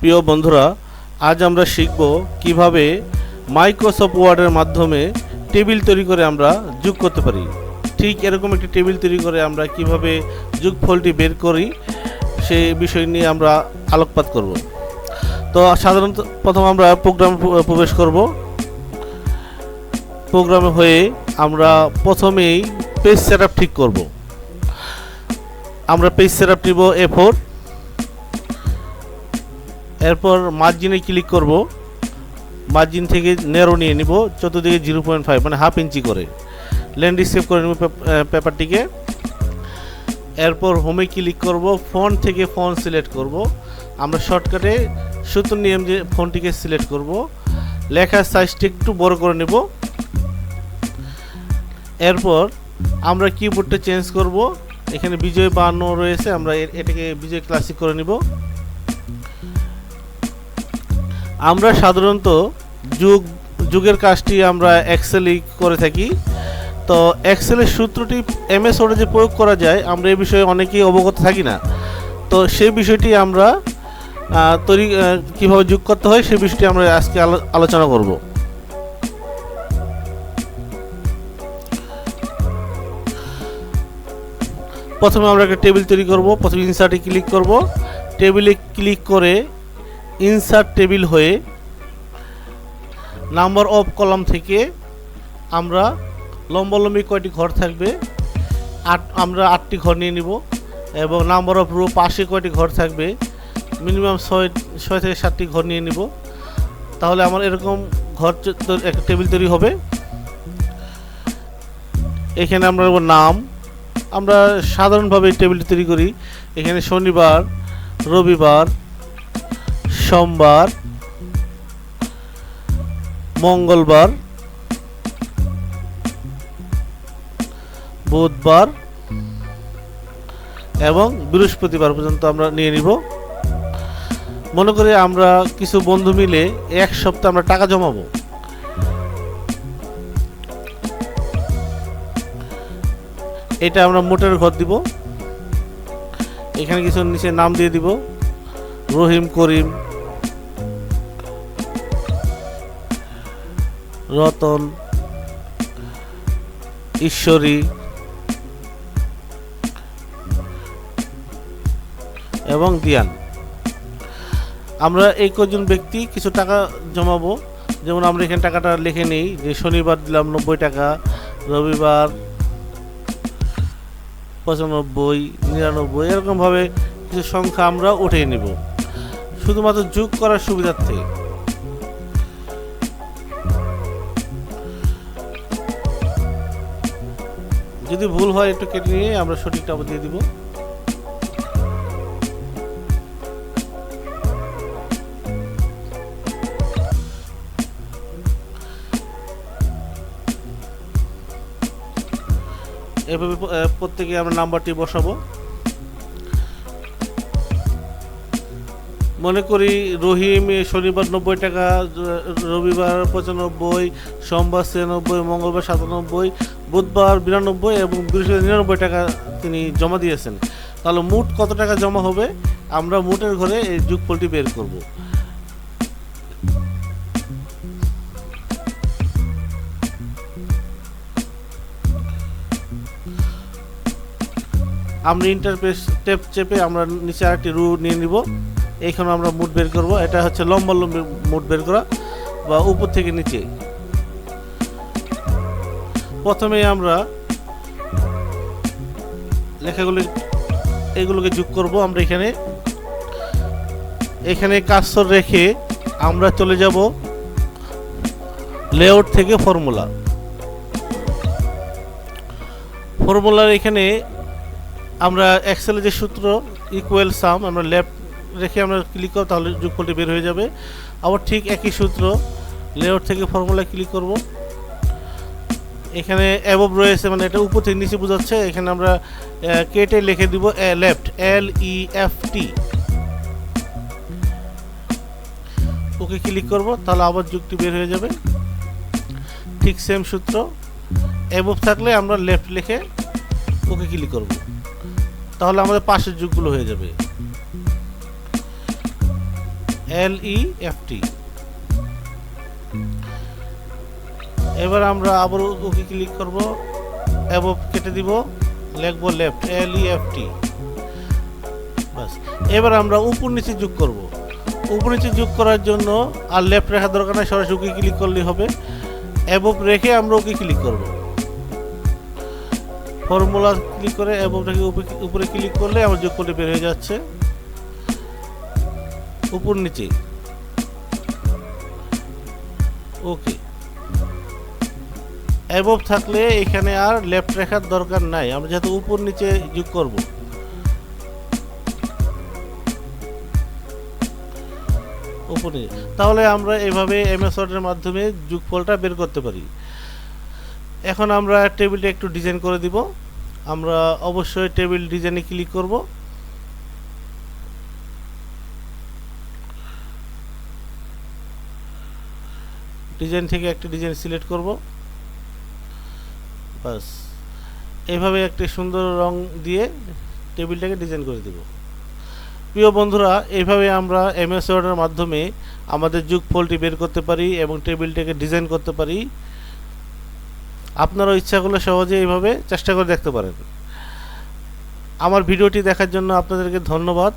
প্রিয় বন্ধুরা, আজ আমরা শিখব কীভাবে মাইক্রোসফট ওয়ার্ডের মাধ্যমে টেবিল তৈরি করে আমরা যোগ করতে পারি। ঠিক এরকম একটি টেবিল তৈরি করে আমরা কীভাবে যোগফলটি বের করি সেই বিষয় নিয়ে আমরা আলোকপাত করব। তো সাধারণত প্রথম আমরা প্রোগ্রামে প্রবেশ করব। প্রোগ্রামে হয়ে আমরা প্রথমেই পেজ সেট ঠিক করব। আমরা পেজ সেট নিব এ ফোর এরপর মার্জিনে ক্লিক করব। মার্জিন থেকে নেরো নিয়ে নিব, চতুর্দিকে জিরো পয়েন্ট ফাইভ মানে হাফ ইঞ্চি করে। ল্যান্ডস্কেপ করে নেব পেপারটিকে এরপর হোমে ক্লিক করব ফোন থেকে ফোন সিলেক্ট করব। আমরা শর্টকাটে সূত্র নিয়ম যে ফোনটিকে সিলেক্ট করব। লেখার সাইজটি একটু বড় করে নেব। এরপর আমরা কিবোর্ডটা চেঞ্জ করব। এখানে বিজয় বান্ন রয়েছে, আমরা এটাকে বিজয় ক্লাসিক করে নিব। আমরা সাধারণত যুগ, যুগের কাজটি আমরা এক্সেলই করে থাকি। তো এক্সেলের সূত্রটি এমএস ওয়ার্ডে যে প্রয়োগ করা যায়, আমরা এ বিষয়ে অনেকেই অবগত থাকি না। তো সেই বিষয়টি আমরা তৈরি কীভাবে যোগ করতে হয় সেই বিষয়টি আমরা আজকে আলোচনা করব। প্রথমে আমরা একটা টেবিল তৈরি করব, প্রথমে ইনসার্টে ক্লিক করব। টেবিলে ক্লিক করে ইনসার্ট টেবিল হয়ে নাম্বার অফ কলাম থেকে আমরা লম্বালম্বি কয়টি ঘর থাকবে? আট, আমরা আটটি ঘর নিয়ে নিব এবং নাম্বার অফ রো পাশে কয়টি ঘর থাকবে? মিনিমাম ছয় ছয় থেকে সাতটি ঘর নিয়ে নিব। তাহলে আমার এরকম ঘর একটা টেবিল তৈরি হবে। এখানে আমরা নাম। আমরা সাধারণভাবে টেবিল তৈরি করি। এখানে শনিবার, রবিবার সোমবার, মঙ্গলবার, বুধবার এবং বৃহস্পতিবার পর্যন্ত আমরা নিয়ে নিব। মনে করি আমরা কিছু বন্ধু মিলে এক সপ্তাহ আমরা টাকা জমাবো। এটা আমরা মোটের ঘর দিব। এখানে কিছু নিচে নাম দিয়ে দিব। রহিম, করিম। রতন, ঈশ্বরী, এবং দিয়ান। আমরা এই কজন ব্যক্তি কিছু টাকা জমাবো। যেমন আমরা এখানে টাকাটা লিখে নেই যে শনিবার দিলাম নব্বই টাকা, রবিবার পঁচানব্বই, নিরানব্বই, এরকমভাবে কিছু সংখ্যা আমরা উঠিয়ে নিব। শুধুমাত্র যোগ করার সুবিধার্থে। যদি ভুল হয় একটু কেটে নিয়ে আমরা সঠিকটা দিয়ে দিব। এভাবে প্রত্যেকে আমরা নাম্বারটি বসাবো। মনে করি রহিম শনিবার নব্বই টাকা রবিবার পঁচানব্বই, সোমবার ছিয়ানব্বই, মঙ্গলবার সাতানব্বই বুধবার বিরানব্বই এবং বৃহস্পতিবার নিরানব্বই টাকা তিনি জমা দিয়েছেন। তাহলে মোট কত টাকা জমা হবে? আমরা মোটের ঘরে এই যুগফলটি বের করব। আমরা ইন্টারপেস টেপ চেপে আমরা নিচে আরেকটি রু নিয়ে নিব। এইখানে আমরা মুড বের করব। এটা হচ্ছে লম্বা লম্বি মুড বের করা বা উপর থেকে নিচে। প্রথমে আমরা লেখাগুলি এগুলোকে যোগ করব আমরা এখানে। এখানে কাজর রেখে আমরা চলে যাব লেআউট থেকে ফর্মুলা ফর্মুলার এখানে আমরা এক্সেলের যে সূত্র ইকুয়াল সাম আমরা লেফট রেখে আমরা ক্লিক করব, তাহলে যোগফলটি বের হয়ে যাবে। আবার ঠিক একই সূত্র লেআউট থেকে ফর্মুলা ক্লিক করব। এখানে অ্যাবভ রয়েছে মানে এটা উপর থেকে নিচে বোঝাচ্ছে। এখানে আমরা কেটে লিখে দিব left L E F T okay click করব, তাহলে আবার যুগটি বের হয়ে যাবে। ঠিক সেম সূত্র। অ্যাবভ থাকলে আমরা লেফট লিখে ওকে ক্লিক করব। তাহলে আমাদের পাশের যুগগুলো হয়ে যাবে। এল ই এফ টি এবার আমরা আবার ওকে ক্লিক করব। অ্যাবভ কেটে দিব। লিখব লেফট এল ই এফ টি বাস। এবার আমরা উপর নিচে যোগ করব। উপর নিচে যোগ করার জন্য আর লেফট রেখা দরকার নাই, সরাসরি ওকে ক্লিক করলেই হবে। অ্যাবভ রেখে আমরা ওকে ক্লিক করব। ফর্মুলা ক্লিক করে অ্যাবভ রেখে উপরে- উপরে ক্লিক করলে আমার যোগ করে বের হয়ে যাচ্ছে। উপর নিচে। ওকে। অ্যাবভ থাকলে এখানে আর লেফট রেখার দরকার নাই। আমরা যেহেতু উপর নিচে যোগ করব। উপরে তাহলে আমরা এভাবে এমএস ওয়ার্ডের মাধ্যমে যোগফলটা বের করতে পারি। এখন আমরা টেবিলটা একটু ডিজাইন করে দিব। আমরা অবশ্যই টেবিল ডিজাইনে ক্লিক করব। ডিজাইন থেকে একটা ডিজাইন সিলেক্ট করব। বাস। এইভাবে একটি সুন্দর রং দিয়ে টেবিলটাকে ডিজাইন করে দেব। প্রিয় বন্ধুরা, এইভাবে আমরা এমএস ওয়ার্ডের মাধ্যমে আমাদের যোগফলটি বের করতে পারি এবং টেবিলটাকে ডিজাইন করতে পারি। আপনারও ইচ্ছা করলে সহজে এইভাবে চেষ্টা করে দেখতে পারেন। আমার ভিডিওটি দেখার জন্য আপনাদেরকে ধন্যবাদ।